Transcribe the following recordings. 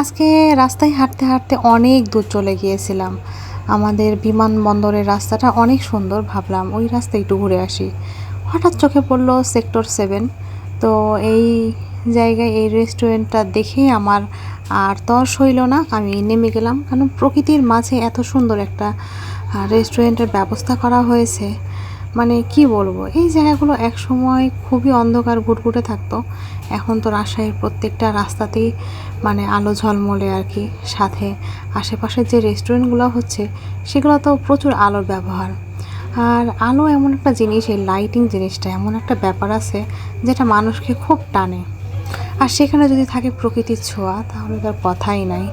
আজকে রাস্তায় হাঁটতে হাঁটতে অনেক দূর চলে গিয়েছিলাম। আমাদের বিমানবন্দরের রাস্তাটা অনেক সুন্দর ভাবলাম, ওই রাস্তায় একটু ঘুরে আসি। হঠাৎ চোখে পড়ল সেক্টর সেভেন। তো এই জায়গায়, এই রেস্টুরেন্টটা দেখে আমার আর তর্স হইল না, আমি নেমে গেলাম। কারণ প্রকৃতির মাঝে এত সুন্দর একটা রেস্টুরেন্টের ব্যবস্থা করা হয়েছে। মানে কি বলব, এই জায়গাগুলো এক সময় খুবই অন্ধকার ঘুটঘুটে থাকতো। এখন তো রাজশাহীর প্রত্যেকটা রাস্তাতেই মানে আলো ঝলমলে আর কি। সাথে আশেপাশে যে রেস্টুরেন্টগুলো হচ্ছে সেগুলো তো প্রচুর আলোর ব্যবহার। আর আলো এমন একটা জিনিস, এই লাইটিং জিনিসটা এমন একটা ব্যাপার আছে, যেটা মানুষকে খুব টানে। আর সেখানে যদি থাকে প্রকৃতির ছোঁয়া, তাহলে তার কথাই নাই।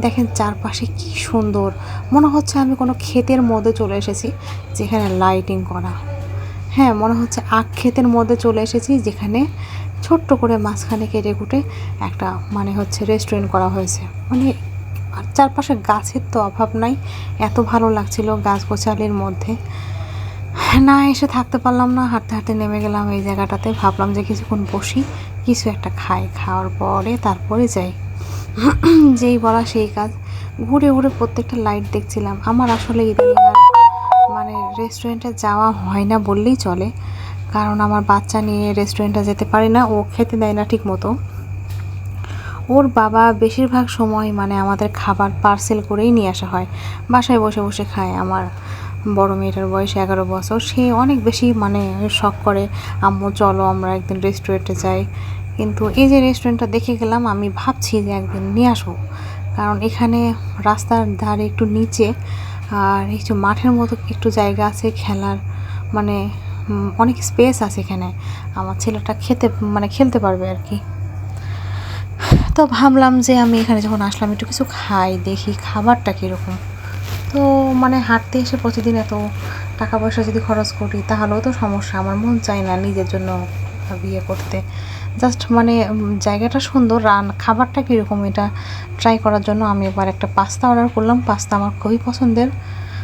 দেখেন চারপাশে কি সুন্দর। মনে হচ্ছে আমি কোনো ক্ষেতের মধ্যে চলে এসেছি, যেখানে লাইটিং করা। হ্যাঁ মনে হচ্ছে আখ ক্ষেতের মধ্যে চলে এসেছি, যেখানে ছোট্ট করে মাঝখানে কেটে কুটে একটা মানে হচ্ছে রেস্টুরেন্ট করা হয়েছে। মানে আর চারপাশে গাছের তো অভাব নাই, এত ভালো লাগছিল গাছ গোছালির মধ্যে। না এসে থাকতে পারলাম না, হাঁটতে হাঁটতে নেমে গেলাম এই জায়গাটাতে, ভাবলাম যে কিছুক্ষণ বসি, কিছু একটা খাই। খাওয়ার পরে তারপরে যাই। যেই বলা সেই কাজ। ঘুরে ঘুরে প্রত্যেকটা লাইট দেখছিলাম। আমার আসলে ইদানিং মানে রেস্টুরেন্টে যাওয়া হয় না বললেই চলে। কারণ আমার বাচ্চা নিয়ে রেস্টুরেন্টে যেতে পারি না, ও খেতে দেয় না ঠিক মতো ওর বাবা বেশিরভাগ সময় মানে আমাদের খাবার পার্সেল করেই নিয়ে আসা হয়। বাসায় বসে বসে খায় আমার বড় মেয়েটার বয়স এগারো বছর। সে অনেক বেশি মানে শখ করে, আম্মু, চলো আমরা একদিন রেস্টুরেন্টে যাই। কিন্তু এই যে রেস্টুরেন্টটা দেখে গেলাম, আমি ভাবছি যে একদিন নিয়ে আসব। কারণ এখানে রাস্তার ধারে একটু নিচে, আর একটু মাঠের মতো একটু জায়গা আছে খেলার মানে অনেক স্পেস আছে এখানে। আমার ছেলেটা খেতে মানে খেলতে পারবে আর কি। তো ভাবলাম যে আমি এখানে যখন আসলাম, একটু কিছু খাই, দেখি খাবারটা কীরকম। তো মানে হাঁটতে এসে প্রতিদিন এত টাকা পয়সা যদি খরচ করি, তাহলেও তো সমস্যা। আমার মন চায় না নিজের জন্য বিয়ে করতে। জাস্ট মানে জায়গাটা সুন্দর। রান খাবারটা কীরকম এটা ট্রাই করার জন্য আমি এবার একটা পাস্তা অর্ডার করলাম। পাস্তা আমার খুবই পছন্দের।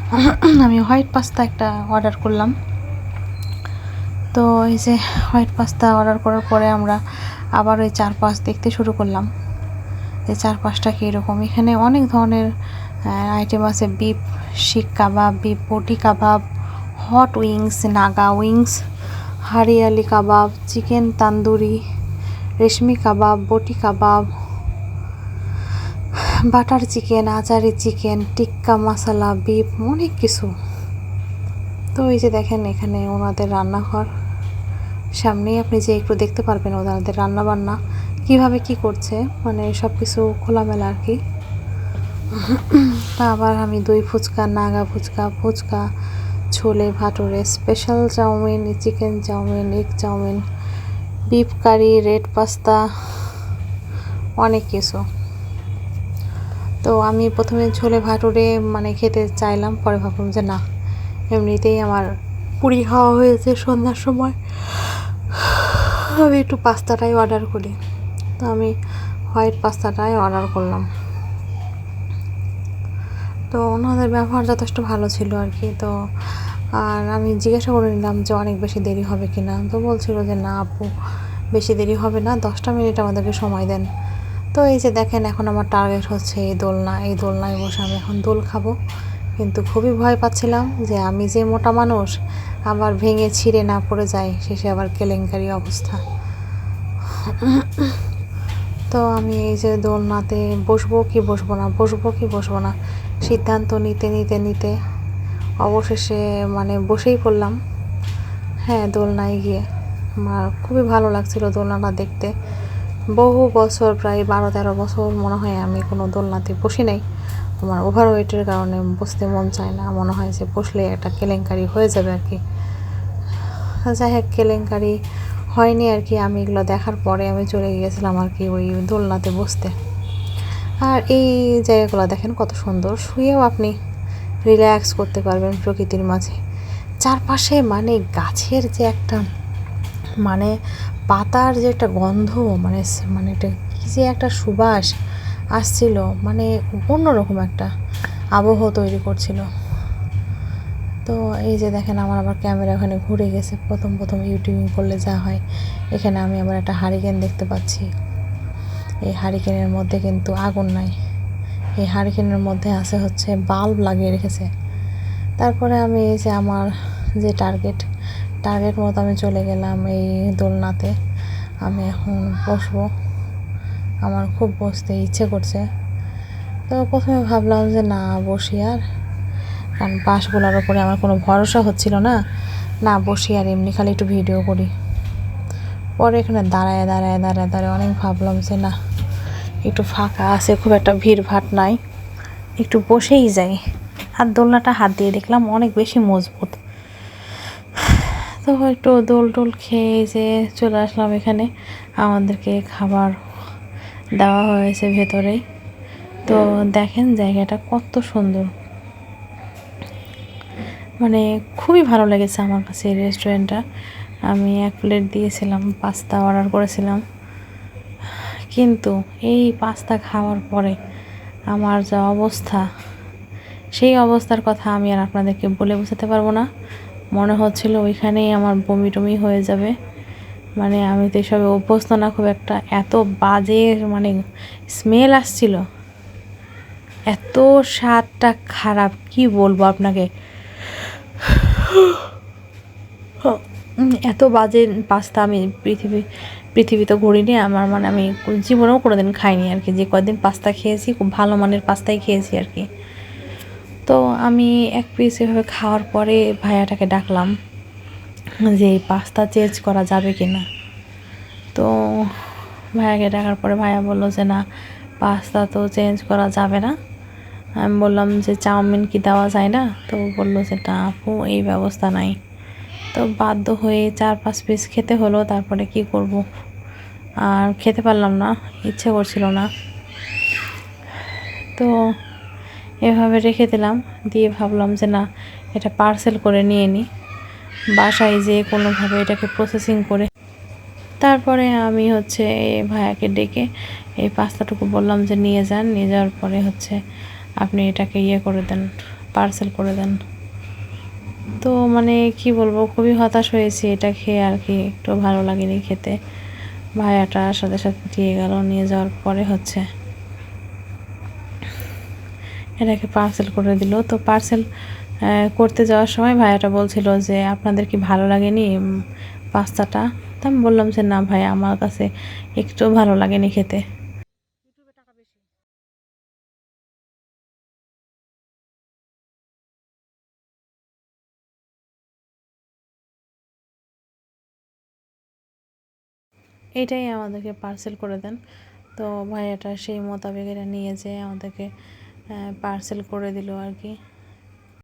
আমি হোয়াইট পাস্তা একটা অর্ডার করলাম। তো এই যে হোয়াইট পাস্তা অর্ডার করার পরে আমরা আবার ওই চারপাশ দেখতে শুরু করলাম। যে চারপাশটা কীরকম। এখানে অনেক ধরনের আইটেম আছে। Beep seekh kebab beef boti kebab hot wings Naga wings hariyali kebab chicken tandoori reshmi kebab, boti kebab, butter chicken achari chicken, tikka masala beef অনেক কিছু। তো এই যে দেখেন এখানে ওনাদের রান্নাঘর। সামনেই আপনি যে একটু দেখতে পারবেন ওনাদের রান্নাবান্না, কীভাবে কি করছে মানে সব কিছু খোলামেলা আর কি। তা আবার আমি দই phuchka, Naga phuchka phuchka, chole bhature, special chowmein, chicken chowmein, egg chowmein beef curry red pasta অনেক কিছু। তো আমি প্রথমে ছোলে ভাটুরে মানে খেতে চাইলাম, পরে ভাবলাম যে না, এমনিতেই আমার পুরি খাওয়া হয়েছে সন্ধ্যার সময়। আমি একটু পাস্তাটাই অর্ডার করি। তো আমি হোয়াইট পাস্তাটাই অর্ডার করলাম। তো ওনাদের ব্যবহার যথেষ্ট ভালো ছিল আর কি। তো আর আমি জিজ্ঞাসা করে নিলাম যে অনেক বেশি দেরি হবে কি না তো বলছিল যে, না আপু, বেশি দেরি হবে না, দশটা মিনিট আমাদেরকে সময় দেন। তো এই যে দেখেন, এখন আমার টার্গেট হচ্ছে এই দোলনা। এই দোলনায় বসে আমি এখন দোল খাব। কিন্তু খুবই ভয় পাচ্ছিলাম যে আমি যে মোটা মানুষ, আবার ভেঙে ছিঁড়ে না পড়ে যাই, শেষে আবার কেলেঙ্কারি অবস্থা। তো আমি এই যে দোলনাতে বসবো কি বসবো না, বসবো কি বসবো না, সিদ্ধান্ত নিতে নিতে নিতে অবশেষে মানে বসেই পড়লাম। হ্যাঁ দোলনায় গিয়ে। আমার খুবই ভালো লাগছিল দোলনাটা দেখতে। বহু বছর, প্রায় বারো তেরো বছর মনে হয় আমি কোনো দোলনাতে বসি নাই। আমার ওভার ওয়েটের কারণে বসতে মন চায় না। মনে হয় যে বসলে একটা কেলেঙ্কারি হয়ে যাবে আর কি। যাই হোক, কেলেঙ্কারি হয়নি আর কি। আমি এগুলো দেখার পরে আমি চলে গিয়েছিলাম আর কি ওই দোলনাতে বসতে। আর এই জায়গাগুলো দেখেন কত সুন্দর। শুয়েও আপনি রিল্যাক্স করতে পারবেন প্রকৃতির মাঝে। চারপাশে মানে গাছের যে একটা মানে পাতার যে একটা গন্ধ মানে মানে একটা কী যে একটা সুবাস আসছিল মানে অন্যরকম একটা আবহ তৈরি করছিল। তো এই যে দেখেন আমার আবার ক্যামেরা ওখানে ঘুরে গেছে, প্রথম প্রথম ইউটিউবিং করলে যা হয়। এখানে আমি আবার একটা হারিকেন দেখতে পাচ্ছি। এই হারিকেনের মধ্যে কিন্তু আগুন নাই। এই হারিকেনের মধ্যে আছে হচ্ছে বাল্ব লাগিয়ে রেখেছে। তারপরে আমি এই যে আমার যে টার্গেট টার্গেট মতো আমি চলে গেলাম এই দোলনাতে। আমি এখন বসবো। আমার খুব বসতে ইচ্ছে করছে। তো প্রথমে ভাবলাম যে না, বসি আর। কারণ বাসগুলোর ওপরে আমার কোনো ভরসা হচ্ছিল না। না, বসি আর এমনি খালি একটু ভিডিও করি। পরে এখানে দাঁড়ায় দাঁড়ায় দাঁড়ায় দাঁড়ায় অনেক ভাবলাম যে না একটু ফাঁকা আছে, খুব একটা ভিড় ভাট নাই। একটু বসেই যাই। আর দোলনাটা হাত দিয়ে দেখলাম অনেক বেশি মজবুত। তো একটু দোল টোল খেয়ে যে চলে আসলাম এখানে। আমাদেরকে খাবার দেওয়া হয়েছে ভেতরেই। তো দেখেন জায়গাটা কত সুন্দর। মানে খুবই ভালো লেগেছে আমার কাছে এই রেস্টুরেন্টটা। আমি এক প্লেট দিয়েছিলাম, পাস্তা অর্ডার করেছিলাম। কিন্তু এই পাস্তা খাওয়ার পরে আমার যা অবস্থা, সেই অবস্থার কথা আমি আর আপনাদেরকে বলে বোঝাতে পারব না। মনে হচ্ছিল ওইখানেই আমার বমি টমি হয়ে যাবে। মানে আমি তো এসবে অভ্যস্ত না, খুব একটা এত বাজে মানে স্মেল আসছিল। এত স্বাদটা খারাপ, কি বলব আপনাকে? এত বাজে পাস্তা আমি পৃথিবী পৃথিবীতে ঘুরিনি, আমার মানে আমি জীবনেও কোনোদিন খাইনি আর কি। যে কদিন পাস্তা খেয়েছি, খুব ভালো মানের পাস্তাই খেয়েছি আর কি। তো আমি এক পিস এভাবে খাওয়ার পরে ভাইয়াটাকে ডাকলাম যে, এই পাস্তা চেঞ্জ করা যাবে কি না তো ভাইয়াকে ডাকার পরে ভাইয়া বলল যে, না, পাস্তা তো চেঞ্জ করা যাবে না। আমি বললাম যে, চাউমিন কি দেওয়া যায় না? তো বলল যে, না আপু, এই ব্যবস্থা নাই। তো বাধ্য হয়ে চার পাঁচ পিস খেতে হলো, তারপরে কি করব? আর খেতে পারলাম না, ইচ্ছে করছিল না। তো এভাবে রেখে দিলাম, দিয়ে ভাবলাম যে না, এটা পার্সেল করে নিয়ে নিই বাসায় যেয়ে কোনোভাবে এটাকে প্রসেসিং করে তারপরে আমি হচ্ছে এই ভাইয়াকে ডেকে এই পাস্তাটুকু বললাম যে নিয়ে যান, নিয়ে যাওয়ার পরে হচ্ছে আপনি এটাকে ইয়ে করে দেন পার্সেল করে দেন। তো মানে কি বলব, খুবই হতাশ হয়েছি এটা খেয়ে আর কি, একটু ভালো লাগেনি খেতে। ভাইয়াটা সাথে সাথে দিয়ে গেল, নিয়ে যাওয়ার পরে হচ্ছে। এটাকে পার্সেল করে দিল। তো পার্সেল করতে যাওয়ার সময় ভাইয়াটা বলছিল যে, আপনাদের কি ভালো লাগেনি পাস্তাটা? তো আমি বললাম যে, না ভাই আমার কাছে একটু ভালো লাগেনি খেতে। এটাই আমাদেরকে পার্সেল করে দেন। তো ভাইয়াটা সেই মোতাবেক এটা নিয়ে যেয়ে আমাদেরকে পার্সেল করে দিল আর কি।